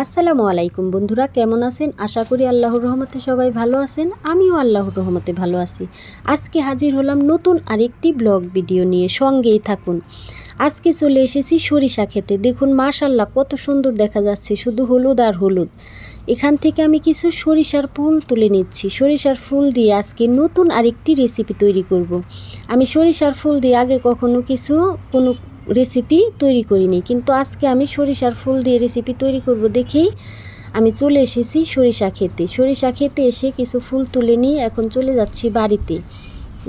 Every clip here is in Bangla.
আসসালামু আলাইকুম বন্ধুরা, কেমন আছেন? আশা করি আল্লাহর রহমতে সবাই ভালো আছেন, আমিও আল্লাহর রহমতে ভালো আছি। আজকে হাজির হলাম নতুন আরেকটি ব্লগ ভিডিও নিয়ে, সঙ্গেই থাকুন। আজকে চলে এসেছি সরিষা খেতে। দেখুন মাশাল্লাহ কত সুন্দর দেখা যাচ্ছে, শুধু হলুদ আর হলুদ। এখান থেকে আমি কিছু সরিষার ফুল তুলে নিচ্ছি। সরিষার ফুল দিয়ে আজকে নতুন আরেকটি রেসিপি তৈরি করব। আমি সরিষার ফুল দিয়ে আগে কখনো কিছু কোনো রেসিপি তৈরি করিনি। কিন্তু আজকে আমি সরিষার ফুল দিয়ে রেসিপি তৈরি করব দেখেই আমি চলে এসেছি সরিষা খেতে। সরিষা খেতে এসে কিছু ফুল তুলে নিয়ে এখন চলে যাচ্ছি বাড়িতে।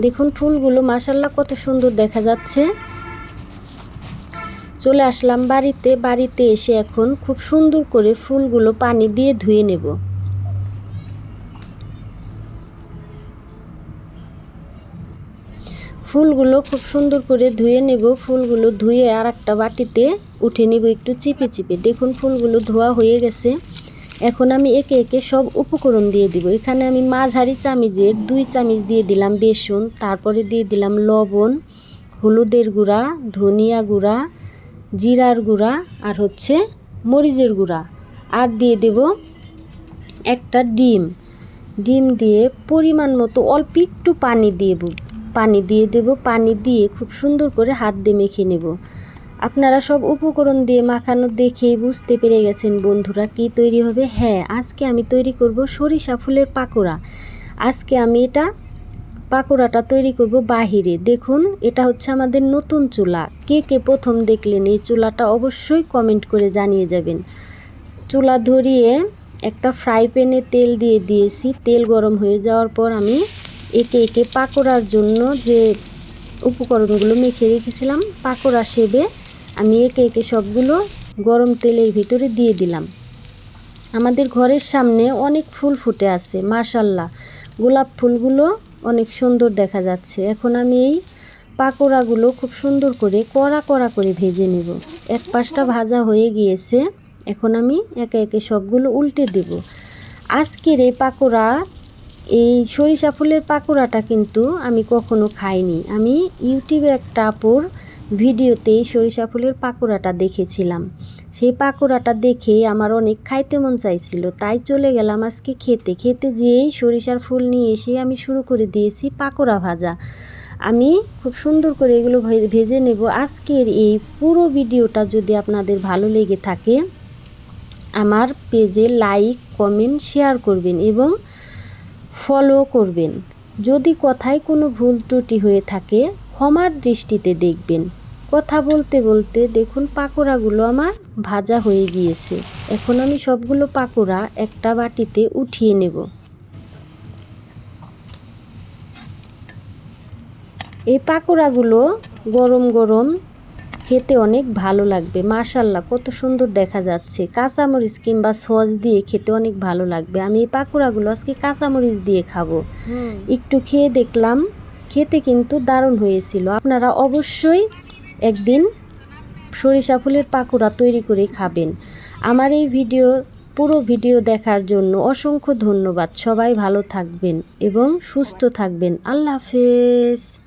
দেখুন ফুলগুলো মাসাল্লাহ কত সুন্দর দেখা যাচ্ছে। চলে আসলাম বাড়িতে। বাড়িতে এসে এখন খুব সুন্দর করে ফুলগুলো পানি দিয়ে ধুয়ে নেব। ফুলগুলো খুব সুন্দর করে ধুয়ে নেব। ফুলগুলো ধুয়ে আর একটা বাটিতে উঠে নেব একটু চিপে চিপে। দেখুন ফুলগুলো ধোয়া হয়ে গেছে। এখন আমি একে একে সব উপকরণ দিয়ে দিব। এখানে আমি মাঝারি চামিচের দুই চামিচ দিয়ে দিলাম বেসন, তারপরে দিয়ে দিলাম লবণ, হলুদের গুঁড়া, ধনিয়া গুঁড়া, জিরার গুঁড়া আর হচ্ছে মরিচের গুঁড়া। আর দিয়ে দেব একটা ডিম। ডিম দিয়ে পরিমাণ মতো অল্প একটু পানি দিয়ে পানি দিয়ে দেব। পানি দিয়ে খুব সুন্দর করে হাত দিয়ে মেখে নেব। আপনারা সব উপকরণ দিয়ে মাখানো দেখেই বুঝতে পেরে গেছেন বন্ধুরা কি তৈরি হবে। হ্যাঁ আজকে আমি তৈরি করব সরিষা ফুলের পাকোড়া। আজকে আমি এটা পাকোড়াটা তৈরি করব বাহিরে। দেখুন, এটা হচ্ছে আমাদের নতুন চুলা। কে কে প্রথম দেখলেন এই চুলাটা অবশ্যই কমেন্ট করে জানিয়ে যাবেন। চুলা ধরিয়ে একটা ফ্রাই প্যানে তেল দিয়ে দিয়েছি। তেল গরম হয়ে যাওয়ার পর আমি একে একে পাকোড়ার জন্য যে উপকরণগুলো মেখে রেখেছিলাম, পাকোড়া সেবে আমি একে একে সবগুলো গরম তেলের ভিতরে দিয়ে দিলাম। আমাদের ঘরের সামনে অনেক ফুল ফুটে আছে, মাশাল্লাহ। গোলাপ ফুলগুলো অনেক সুন্দর দেখা যাচ্ছে। এখন আমি এই পাকোড়াগুলো খুব সুন্দর করে কড়া কড়া করে ভেজে নেব। এক পাশটা ভাজা হয়ে গিয়েছে, এখন আমি একে একে সবগুলো উল্টে দেব। আজকের এই পাকোড়া এই সরিষা ফুলের পাকোড়াটা কিন্তু আমি কখনো খাইনি। আমি ইউটিউবে একটা আপুর ভিডিওতেই সরিষা ফুলের পাকোড়াটা দেখেছিলাম। সেই পাকোড়াটা দেখে আমার অনেক খাইতে মন চাইছিল। তাই চলে গেলাম আজকে খেতে। খেতে যেয়েই সরিষার ফুল নিয়ে এসে আমি শুরু করে দিয়েছি পাকোড়া ভাজা। আমি খুব সুন্দর করে এগুলো ভেজে নেব। আজকের এই পুরো ভিডিওটা যদি আপনাদের ভালো লেগে থাকে, আমার পেজে লাইক, কমেন্ট, শেয়ার করবেন এবং ফলো করবেন। যদি কথায় কোনো ভুল ত্রুটি হয়ে থাকে, ক্ষমার দৃষ্টিতে দেখবেন। কথা বলতে বলতে দেখুন পাকোড়াগুলো আমার ভাজা হয়ে গিয়েছে। এখন আমি সবগুলো পাকোড়া একটা বাটিতে উঠিয়ে নেব। এই পাকোড়াগুলো গরম গরম খেতে অনেক ভালো লাগবে মাশাল্লাহ কত সুন্দর দেখা যাচ্ছে। কাঁচামরিচ কিংবা সস দিয়ে খেতে অনেক ভালো লাগবে। আমি এই পাকোড়াগুলো আজকে কাঁচামরিচ দিয়ে খাব। একটু খেয়ে দেখলাম খেতে কিন্তু দারুণ হয়েছিল। আপনারা অবশ্যই একদিন সরিষা ফুলের পাকোড়া তৈরি করে খাবেন। আমার এই ভিডিও পুরো ভিডিও দেখার জন্য অসংখ্য ধন্যবাদ। সবাই ভালো থাকবেন এবং সুস্থ থাকবেন। আল্লাহ হাফেজ।